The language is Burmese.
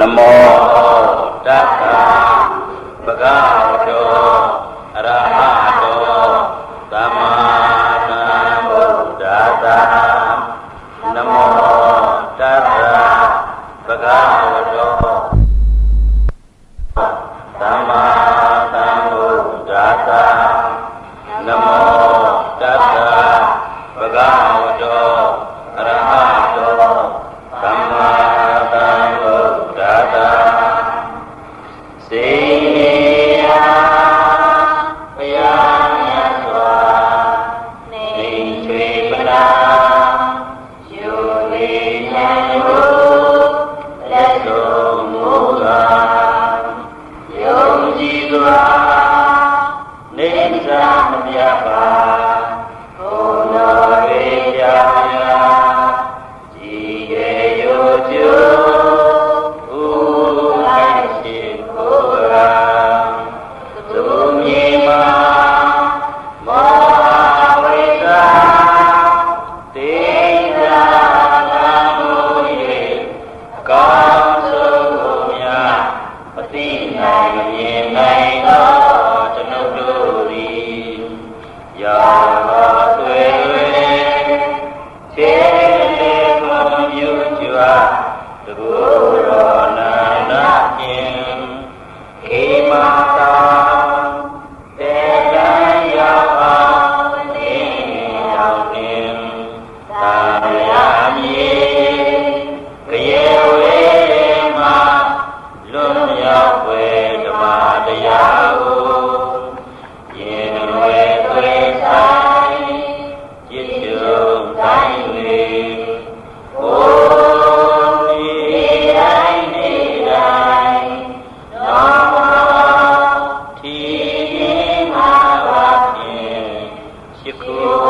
နမောတတ္တာဘဂဝတောအရဟတောသမ္မာသမ္ဗုဒ္ဓတာနမောတတ္တာဘဂဝတောသမ္မာသမ္ဗုဒ္ဓတာ Namya Namya သူရောနန္ဒခင်ဣမတာတေတံယောအာဝိယောနိသာယမေကရေဝေမလွန်မြောက်ွယ်ဓမ္မတရားကိုယင်ဝေသွေဆိုင်จิตတုသာ 一颗。